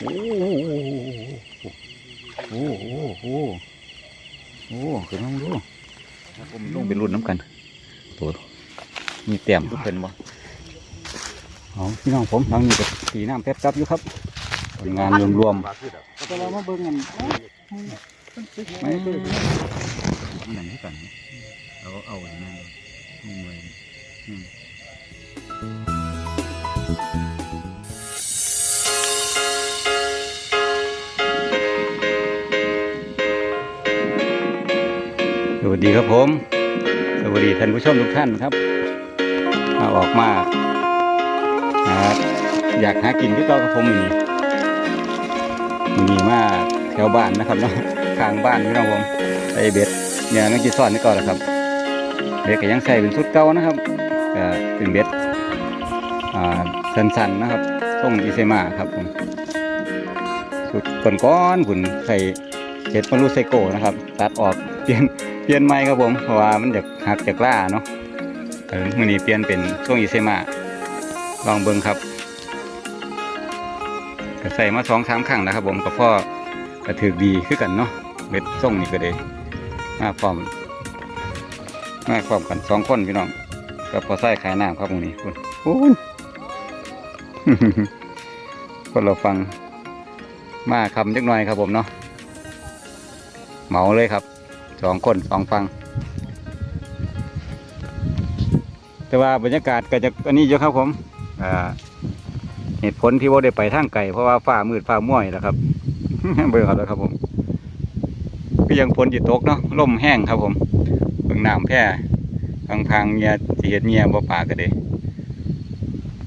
โอ้โหโอ้โหโอ้โหขึ้นมาดูผมลงไปรุ่นน้ำกันตัวมีเต็มทุกคนบ่เอาพี่น้องผมทางนี้ก็ตีน้ำแป๊บกับอยู่ครับผลงานรวมแต่เรามาเบิ่งกันไม่อย่างที่กันเราเอาอันนั้นนี่ไว้อืม สดีครับผม สวัสดีท่านผู้ชมทุกท่านครับมาออกมาหาอยากหากินที่ต่อกับผมอยู่นี่มีมากแถวบ้านนะครับเนาะข้างบ้านพี่น้องผมใส่เบ็ดเนี่ยนักกีฬาสอนนี่ก่อนแหละครับเบ็ดก็ยังใส่เป็นชุดเก่านะครับก็เป็นเบ็ดอ่าสันๆนะครับส่งอิเซมาครับผมชุดก้อนๆผุนใส่เจ็ดมารูไซโกนะครับ ตัดออกเปลี่ยน ปลี่ยนใหม่ครับผมเพราะว่ามันจะหักจากล่าเนาะเออมื่อนี้เปลี่ยนเป็นช่วงอีเซมาลองเบิ่งครับก็ใส่มาสองสามครั้งนะครับผมกับพ่อกระถือดีขึ้นกันเนาะเบ็ดส่งนี่ก็เลยมาพร้อมมาพร้อมกันสองคนพี่น้องกับพอใส่ขายน้ำครับมื่อนี้คุณคุณคนเราฟังมาคำจักหน่อยครับผมเนาะเหมาเลยครับ สองคนสองฟัง แต่ว่าบรรยากาศก็จะอันนี้เยอะครับผมเหตุผลที่ว่าได้ไปทางไกลเพราะว่าฟ้ามืดฟ้ามัวนี่แหละครับเบิ่อแล้วครับผมก็ยังฝนจิตตกเนาะลมแห้งครับผมเบิ่งน้ำแพร่ทางทางเมียสีเห็ดเมียบ่ป่าก็เด้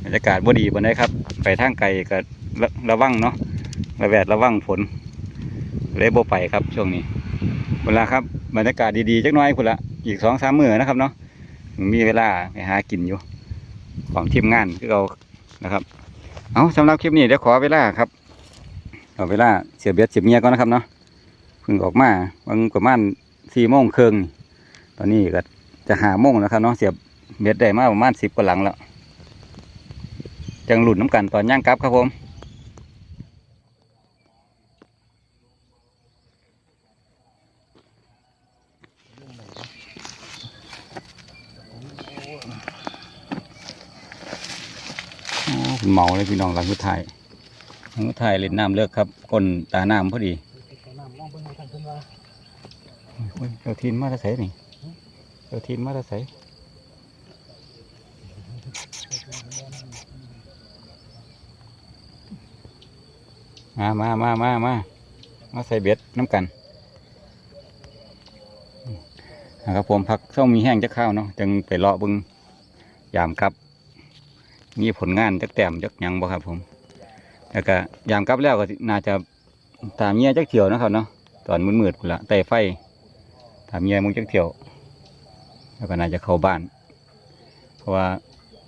บรรยากาศบ่ดีปานใดครับ ไปทางไกลก็ระระวังเนาะระแวดระวังฝนเลยบ่ไปครับช่วงนี้เวลาครับ บรรยากาศดีๆจักน้อยพุ่นละอีกสองสามมื้อนะครับเนาะมีเวลาไปหากินอยู่ ของทีมงานที่เรานะครับเอาสำหรับคลิปนี้เดี๋ยวขอเวลาครับเอาเวลาเสียเบียดเสียบเมียก่อนนะครับเนาะเพิ่งออกมาบางประมาณสี่โมงครึ่งตอนนี้ก็จะหาโมงแล้วครับเนาะเสียบเบียดได้มาประมาณสิบกว่าหลังแล้วจังหลุดน้ำกันตอนย่างกลับครับผม โอ้ เมาเลยพี่น้องหลังพุทไทยหลังพุทไทยเล่นน้ำเลือกครับก้นตาน้ำพอดีเบิ่งให้ท่านเพิ่นว่าโอ้ยเจ้าทินมาตะใสนี่เจ้าทินมาตะใสมามามามามามาใส่เบ็ดน้ำกันนะครับผมพักเศร้ามีแห้งจะข้าวเนาะจึงไปเลาะบึงยามครับ มีผลงานจักแต้มจักยังบ่ครับ ผมแล้วก็ยามกลับแล้วก็น่าจะตามเมียจักเที่ยวนะครับเนาะตอนมืดๆพุ่นละไต่ไฟตามเมียมึงจักเที่ยว แล้วก็น่าจะเข้าบ้าน เพราะว่า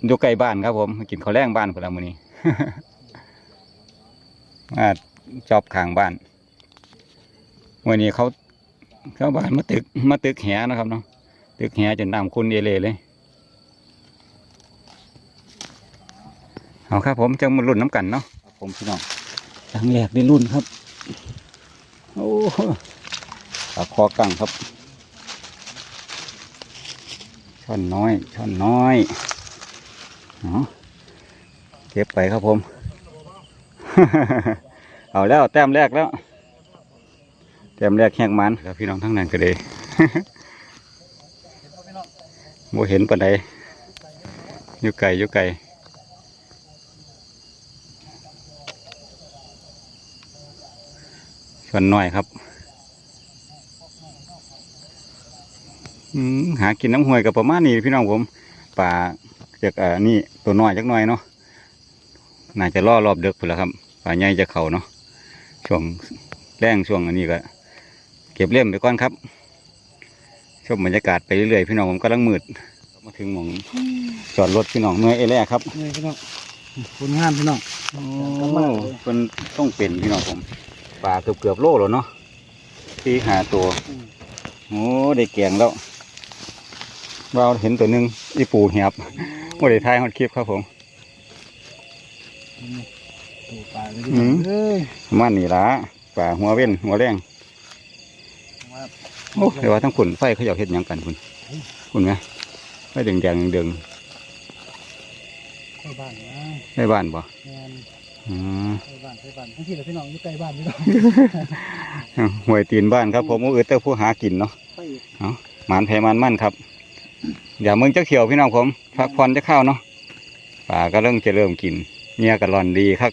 อยู่ใกล้บ้านครับ ผมกินข้าวแรงบ้านพุ่นละมื้อนี้มาจอบข้างบ้านวันนี้เขาเข้าบ้านมาตึกมาตึกแหนะครับเนาะตึกแหจนน้ำคุณเอเลเลย เอาครับ ผมจะมารุ่นน้ำกันเนาะผมพี่น้องครั้งแรกได้รุ่นครับ โอ้ปลาคอกังครับช่อนน้อยช่อนน้อยเอาเก็บไปครับผม เอาแล้วแต้มแรกแล้วแต้มแรกแหกมันครับพี่น้องทั้งนั้นก็เลยโมเห็นปานใดอยู่ไกลอยู่ไก ส่วนน้อยครับอืมหากินน้ำห้วยกับประมาณนี้พี่น้องผมป่าจากอ่านี่ตัวน้อยจักหน่อยเนาะน่าจะล่อรอบเด็กพุ่นละครับป่าใหญ่จะเข่าเนาะช่วงแรงช่วงอันนี้ก็ เก็บเล่มไปก่อนครับชมบรรยากาศไปเรื่อยๆพี่น้องผมกำลังมืดมาถึงหมองจอดรถพี่น้องเมื่อยเอแล่ครับนี่พี่น้องผลงานพี่น้องโอ้เป็นต้องเป็นพี่น้องผม ปลาเกือบเกือบๆโลแล้วเนาะที่หาตัวโอ้ได้แกงแล้วเราเห็นตัวหนึ่งอีปูเหียบโอ้ได้ทายฮอดคลิปครับผมตัวปลาเลยอืมเอ้ยมันนี่ละป่าหัวเว้นหัวแรงว่าโอ้แต่ว่าทั้งขุนไฟเขาอยากเห็ดหยังกันคุณคุณไหมไฟแดงแดงๆเดืองใกล้บ้านนะๆได้บ้านบ่แมน อืมใกล้บ้านใกล้บ้านทั้งที่เราพี่น้องอยู่ใกล้บ้านพี่น้องหวยตีนบ้านครับ ผมอ้เออเต้าผู้หากินเนาะไปหมานแพมันมั่นครับ เดี๋ยวมึงจะเขียวพี่น้องผมพักผ่อนจะเข้าเนาะป่าก็เริ่มจะเริ่มกินเมียก็ร่อนดีครับ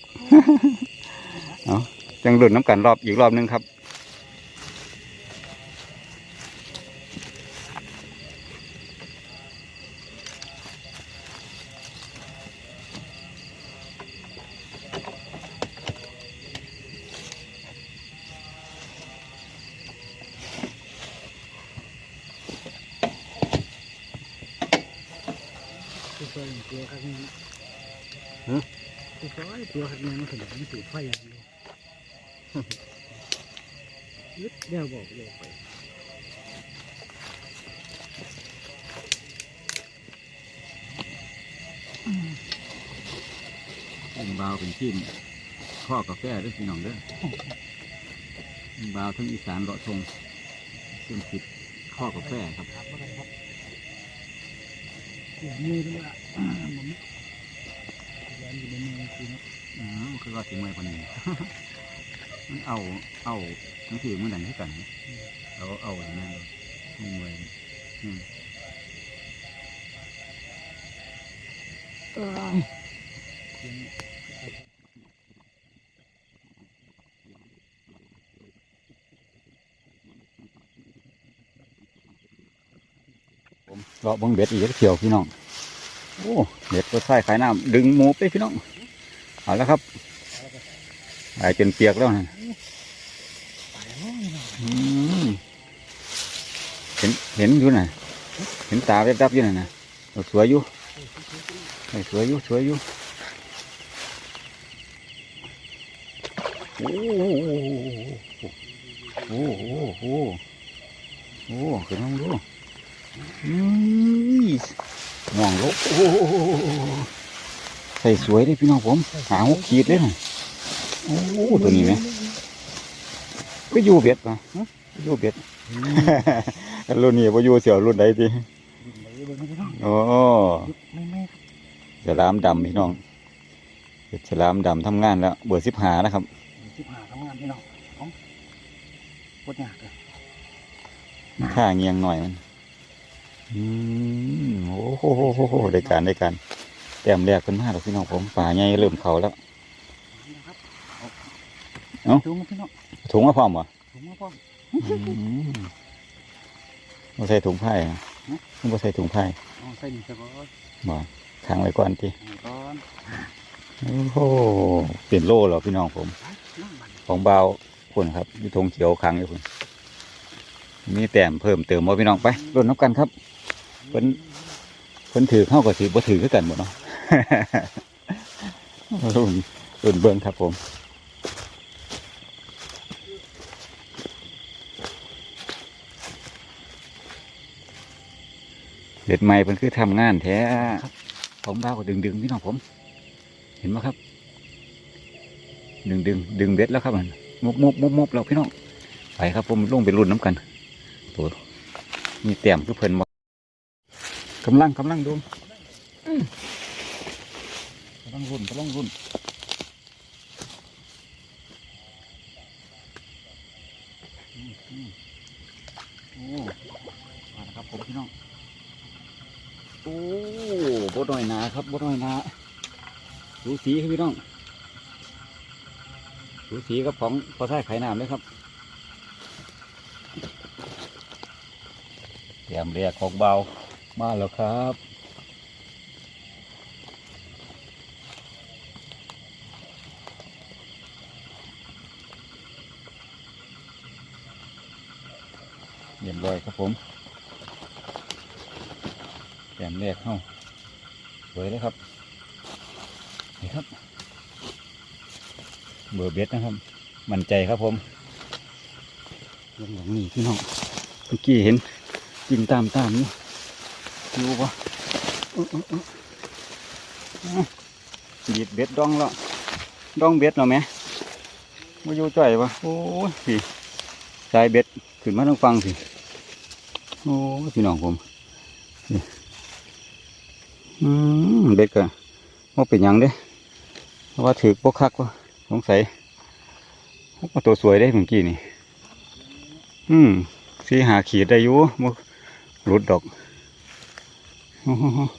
เอาจังหลุดน้ำกันรอบอีกรอบหนึงครับ ตัวซอยตัวครับนี่ฮะตัวซอยตัวครับนี่มันถึงมันสูดไฟอย่างเดียวยึดเดี๋ยวบอกเดี๋ยวไปองบาวเป็นทีมข้อกาแฟด้วยพี่น้องเด้อองบาวทั้งอีสานเลาะทงซึ่งผิดข้อกาแฟครับ ครับอะไรครับ เสียมือด้วยละอ่ามันยันอยู่ในมือคือเนาะอ๋อคือว่าสิเมื่อยปานนี้มันเอาเอาทั้งทีมันดันที่กันเอาเอาอย่างนั้นเลยมันเมื่อยอืม เลาะเบังเบ็ดอีกเที่ยวพี่น้องโอ้เบ็ดก็ใส่ขายน้ำดึงหมูไปพี่น้องเอาแล้วครับหายจนเปียกแล้วนะไปแล้วนี่เนเห็นเห็นอยู่นะเห็นตาแวบๆอยู่นะนะสวยอยู่สวยอยู่สวยอยู่โอ้โหโอ้โหโอ้โหโอ้โหขึ้นมาดู อืมมองลกโอ้โหใส่สวยเลยพี่น้องผม หาหกขีดเลยนะโอ้โหตัวนี้ไหมก็อยู่เบ็ดปะฮะอยู่เบ็ดรุ่นนี้พอยู่เสียวรุ่นใดทีไปเบิ่งให้พี่น้องโอ้ไม่ไม่ฉลามดำพี่น้องเฮ็ดฉลามดำทำงานแล้ว เบอร์สิบหานะครับสิบหาทำงานพี่น้องของปวดหนักเลยค่าเงียงหน่อยมัน อืมโอ้โหโหโหโหได้การได้การแต้มแรกเป็นมาแล้วพี่น้องผมป่าใหญ่เริ่มเขาแล้วนะครับเอ้าถุงมาพี่น้องถุงมาพร้อมบ่ถุงมาพ่ออืมบ่ใส่ถุงผ้าอะบ่ใส่ถุงผ้าเอาใส่หนึ่งสักก้อนบ่ค้างไว้ก่อนทีก้อนโอ้โหเปลี่ยนโล่แล้วพี่น้องผมนั่งบันของเบาคุณครับมีธงเขียวค้างอยู่คุณมีแต้มเพิ่มเติมว่าพี่น้องไปรุ่นน้ำกันครับ เพิ่นเพิ่นถือเข้ากับถือบ่ถือคือกันหมดเนาะรุ่นรุ่นเบิ้งครับผมเด็ดใหม่เพิ่นคือทำงานแท้ของเบาก็ดึงดึงพี่น้องผม เห็นไหมครับ ดึงดึงดึงเบ็ดแล้วครับมันมุบมุบมุบมุบแล้วพี่น้องไปครับผมลงไปรุ่นน้ำกันตัวมีเตี่ยมคือเพิ่นบอ กกำลังกำลังดูอื้อกำลังรุ่นกำลังรุ่นอืมอืมโอ้มาแล้วครับผมพี่น้อง โอ้บดหน่อยหนาครับบดหน่อยหนาดูสีครับพี่น้องสูสีกับของพอใช้ไข่น้ำเลยครับเตรียมเรียกของเบา มาแล้วครับเรียบร้อยครับผมเตรียมเรียกเข้าสวยเลยครับ นี่ครับ เบอร์เบ็ดนะครับ มั่นใจครับผมลงหลังนี่พี่น้อง เมื่อกี้เห็นกินตามตามนี่ อยู่ปะเออเออเออเอาดีดเบ็ดดองแล้วดองเบ็ดเนาะแม่มาอยู่จ่อยวะโอ้ยสิสายเบ็ดขึ้นมาทางฟังสิโอ้พี่น้องผมอืมเบ็ดก็ว่าเป็นยังเด้เพราะว่าถือพวกคักวะสงสัยว่าตัวสวยได้เมื่อกี้นี่ อืมสีหาขีดได้อยู่บ่หลุดดอก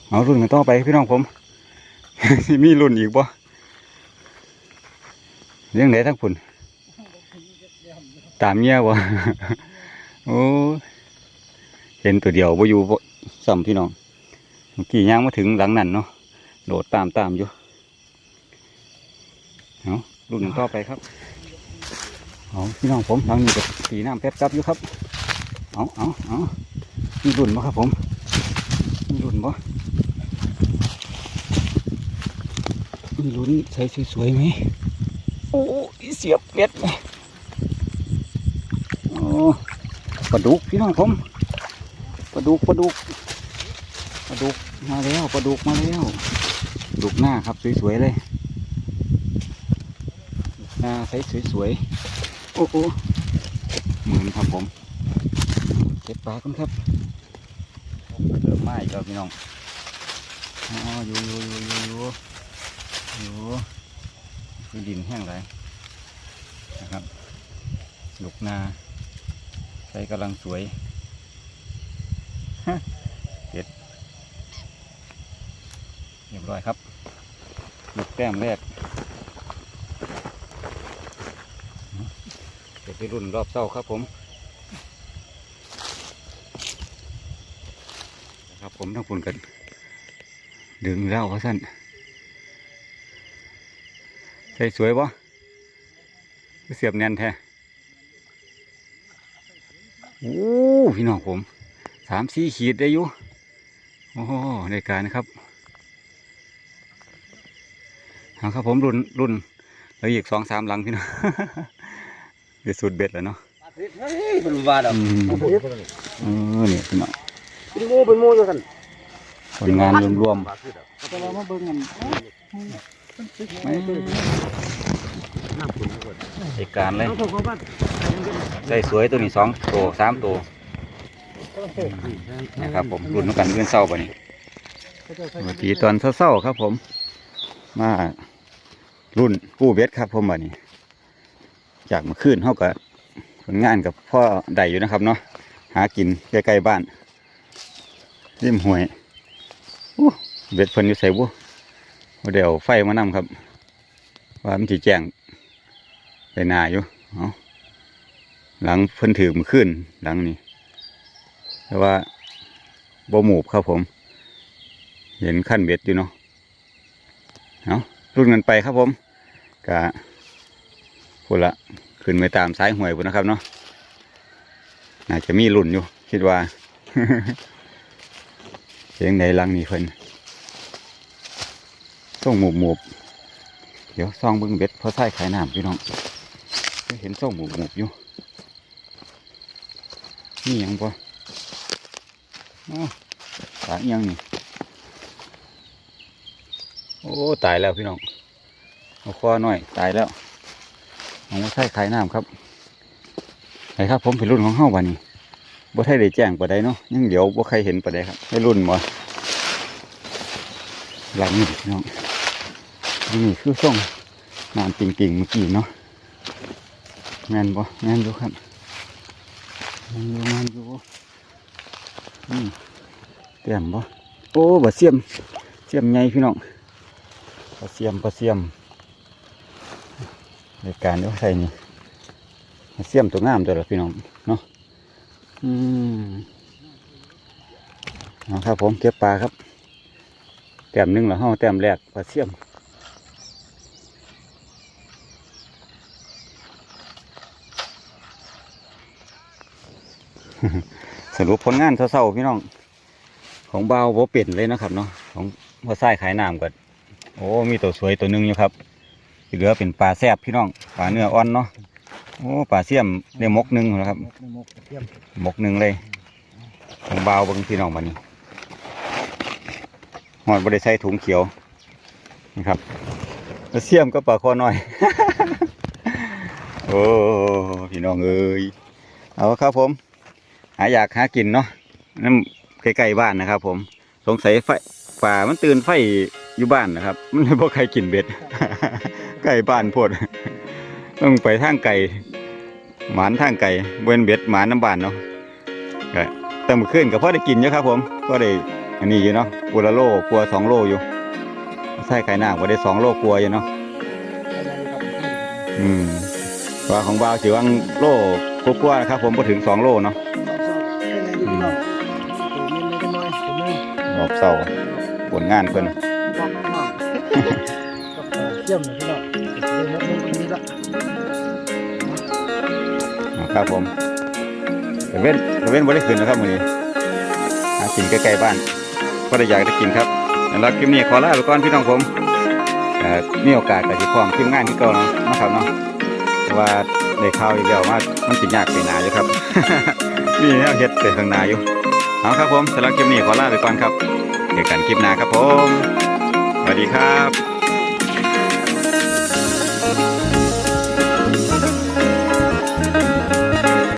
เอารุ่นกันต่อไปพี่น้องผมมีรุ่นอีกบ่เรื่องไหนทั้งพุ่นตามเมียบ่โอ้เห็นตัวเดียวบ่อยู่บ่ซ้ำพี่น้องเมื่อกี้ย่างมาถึงหลังนั่นเนาะโดดตามตามอยู่เอารุ่นกันต่อไปครับเอาพี่น้องผมหลังนี้ก็สีน้ำแป๊บกับอยู่ครับเอาเอาเอามีรุ่นบ่ครับผม มีรุ่นบ่มีลุ้นใส่สวยๆไหมโอ้ยเสียบเล็ดไหมโอ้ปลาดุกพี่น้องผมปลาดุกปลาดุกปลาดุกมาแล้วปลาดุกมาแล้วดุกหน้าครับสวยๆเลยหน้าใส่สวยๆโอ้โหหมือนครับผมเก็บปลากันครับ มไหม้แล้วพี่น้องอ๋ออยู่อยู่อยู่อยู่อยู่โอ้คือดินแห้งไรนะครับลูกนาใส่กำลังสวยฮะเด็ดเรียบร้อยครับลูกแต้มแรกเดี๋ยวไปรุ่นรอบเศร้าครับผมนะครับ ผมทั้งปุ่นกันดึงแล้วเพราะสั้นใส่สวยบ่คือเสียบแน่นแท้โอ้พี่น้องผมสามสี่ขีดได้อยู่โอ้โหในการนะครับเอาครับผมรุ่นรุ่นแล้วอีกสองสามหลังพี่น้องเดี๋ยวสุดเบ็ดแล้วเนาะเฮ้ยเป็นว่าดอกอืมเออเนี่ยพี่น้อง เป็นโมเป็นโมอยู่กันผลงานรวมแต่ว่ามาเบิ่งกันๆไม่ในการเลยเขาบอกว่าใส่สวยตัวนี้สองตัวสามตัวนะครับผมรุ่นน้ำกันเงินเศร้าป่ะนี่สวัสดีตอนเศร้าๆครับผม มารุ่นกู้เบ็ดครับผมบัดนี้ จากเมาขึ้นเท่ากับผลงานกับพ่อใดอยู่นะครับเนาะหากินใกล้ๆบ้าน ริมห้วยอู้เบ็ดเพิ่นอยู่ใส่บุเดี๋ยวไฟมานำครับ ว่ามันจีแจ้งไปนาอยู่เอาหลังเพิ่นถือมขึ้นหลังนี้แต่ว่าบ่หมูบครับผม เห็นขั้นเบ็ดอยู่เนาะเอารุ่นกันไปครับผมกะพูดละขึ้นไปตามสายห่วยพุ่นนะครับเนาะน่าจะมีรุ่นอยู่ คิดว่า เสียงในลังนี่เพิ่นส่งหมูบหมูบเดี๋ยวซองเบิ้งเบ็ดเพราะไส้ขายน้ำพี่น้องก็เห็นส่งหมูบหมูบอยู่นี่ยังปะอ๋อตาอิหยังนี่ โอ้ ตายแล้วพี่น้องเอาคอหน่อย ตายแล้วเอาใส่ขายน้ำครับไอ้ครับ ผมเป็นรุ่นของเฮ้าวันนี้ บ่ไทยได้แจ้งปะไดเนาะยังเดี๋ยวบ่ใครเห็นปะไดครับให้รุ่นบ่หลังนี่น้องนี่คือส่งน้ำปิงๆเมื่อกี้เนาะแมนบ่แมนอยู่ครับแมนอยู่แมนอยู่อืมเตรียมบ่โอ้บ่เสียมเสียมใหญ่พี่น้องปลาเสียมปลาเสียมในการเดี๋ยวใส่นี่เสียมตัวงามตัวละพี่น้องเนาะ อืมเอครับผมเก็บปลาครับ แต้มหนึ่งแล้วห้าแต้มแรกปลาเสียมสรุปผลงานเศร้าๆพี่น้อง ของเบาวโบเปลี่ยนเลยนะครับเนาะของพอไส้ขายน้ำกันโอ้มีตัวสวยตัวหนึงอยู่ครับเหลือเป็นปลาแซบพี่น้องปลาเนื้ออ่อนเนาะ โอ้ปลาเสี่ยมได้มกหนึ่งแล้วครับหมกเทียมมกหนึ่งเลยของเบาวเบางพี่น้องมันนี้หอดบริใส่ถุงเขียวนะครับเสียมก็ปลาคอน้อย โอ้พี่น้องเอ้ยเอาครับผม หาอยากหากินเนาะน้ำใกล้ๆบ้านนะครับ ผม สงสัยไฟป่ามันตื่นไฟอยู่บ้านนะครับ มันเลยบ่ใครกินเบ็ด ใกล้บ้านโพด ต้องไปทางไก่หมานทางไก่เว้นเบ็ดหมานน้ำบ้านเนาะก็แต่เมื่อคืนก็พอได้กินเยอะครับผมก็ได้อันนี้อยู่เนาะกัวละโลกลัวสองโลอยู่ใส่ไข่หน้าก็ได้สองโลกลัวอยู่เนาะอืมว่าของบาวสิวังโลกกลัวาๆนะครับ ผมพอถึงสองโลเนาะรอบเสาร์ผลงานเพิ่น ครับผมเว้นเว้นบ่ได้ขึ้นนะครับมื้อนี้หากินใกล้ๆบ้านก็ได้อยากได้กินครับแล้วคลิปนี้ขอลาไปก่อนพี่น้องผมเอ่อมีโอกาสก็สิพร้อมทีมงานที่เก่าเนาะนะครับเนาะเพราะว่าได้ข่าวอีกแล้วว่ามันสิยากไปหนาอยู่ครับนี่แนวเฮ็ดไปข้างหน้าอยู่เอาครับผมสำหรับคลิปนี้ขอลาไปก่อนครับเจอกันคลิปหน้าครับผมสวัสดีครับ